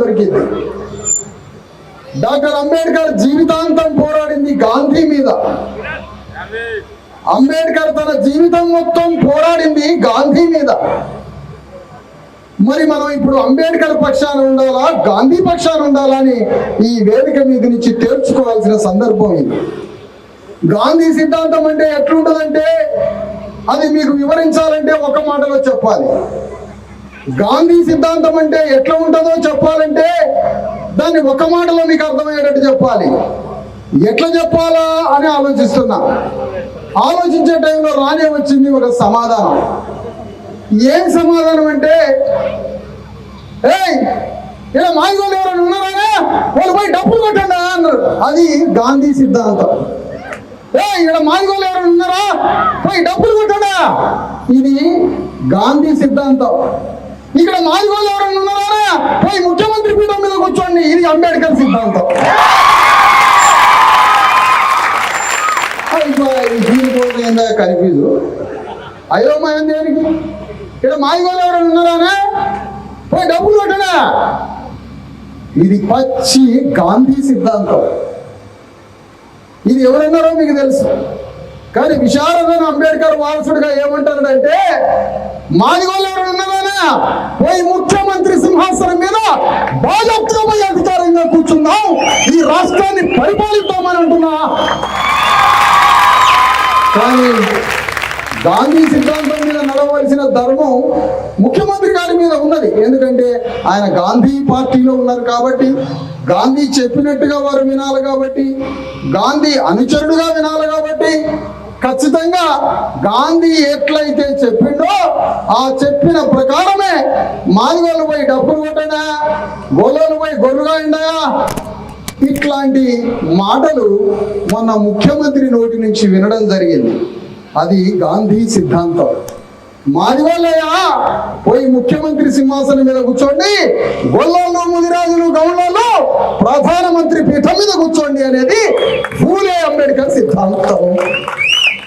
దొరికింది. డాక్టర్ అంబేద్కర్ జీవితాంతం పోరాడింది గాంధీ మీద. అంబేద్కర్ తన జీవితం మొత్తం పోరాడింది గాంధీ మీద. మరి మనం ఇప్పుడు అంబేద్కర్ పక్షాన ఉండాలా గాంధీ పక్షాన ఉండాలా అని ఈ వేదిక మీద నుంచి తేల్చుకోవాల్సిన సందర్భం ఇది. గాంధీ సిద్ధాంతం అంటే ఎట్లుంటుందంటే అది మీకు వివరించాలంటే ఒక మాటలో చెప్పాలి. గాంధీ సిద్ధాంతం అంటే ఎట్లా ఉంటుందో చెప్పాలంటే దాన్ని ఒక మాటలో మీకు అర్థమయ్యేటట్టు చెప్పాలి. ఎట్లా చెప్పాలా అని ఆలోచిస్తున్నా. ఆలోచించే టైంలో రానే వచ్చింది ఒక సమాధానం. ఏం సమాధానం అంటే ఏయ్ ఇలా మాయగోళ్ళు ఎవరైనా ఉన్నారా? వాళ్ళు పోయి డబ్బులు కొట్టండి అన్నారు. అది గాంధీ సిద్ధాంతం. ఏ ఇక్కడ మాయగోళ్ళు ఎవరైనా ఉన్నారా? పోయి డబ్బులు కొట్టండా. ఇది గాంధీ సిద్ధాంతం. ఇక్కడ మాదిగోళ్ళు ఎవరైనా ఉన్నారా? పోయి ముఖ్యమంత్రి పీఠం మీద కూర్చోండి. ఇది అంబేద్కర్ సిద్ధాంతం. దీనికోసం కన్ఫ్యూజ్ అయోమయం దేనికి? ఇక్కడ మాయగోలు ఎవరైనా ఉన్నారా? పోయి డబ్బులు కొట్టడా ఇది పచ్చి గాంధీ సిద్ధాంతం. ఇది ఎవరన్నారో మీకు తెలుసు. కానీ విశారదన అంబేద్కర్ వారసుడిగా ఏమంటారంటే మాదిగోళ్ళు ఎవరు ఉన్నారా పోయి ముఖ్యమంత్రి సింహాసనం మీద బాజప్తుగా పోయి అధికారంగా కూర్చుందాం ఈ రాష్ట్రాన్ని పరిపాలిద్దామని అంటున్నా. కానీ గాంధీ సిద్ధాంతం మీద నడవలసిన ధర్మం ముఖ్యమంత్రి గారి మీద ఉన్నది. ఎందుకంటే ఆయన గాంధీ పార్టీలో ఉన్నారు కాబట్టి గాంధీ చెప్పినట్టుగా వారు వినాలి కాబట్టి గాంధీ అనుచరుడుగా వినాలి కాబట్టి ఖచ్చితంగా గాంధీ ఎట్లయితే చెప్పిండో ఆ చెప్పిన ప్రకారమే మాదిగోళ్ళు పోయి డబ్బులు కొట్టడా గోలోలు పోయి గొర్రుగా ఉండయా ఇట్లాంటి మాటలు మొన్న ముఖ్యమంత్రి నోటి నుంచి వినడం జరిగింది. అది గాంధీ సిద్ధాంతం. మాదిగోళ్ళయ్యా పోయి ముఖ్యమంత్రి సింహాసనం మీద కూర్చోండి గొల్లోళ్ళు ముదిరాజులు గౌళ్ళలో ప్రధానమంత్రి పీఠం మీద కూర్చోండి అనేది ఫూలే అంబేద్కర్ సిద్ధాంతం.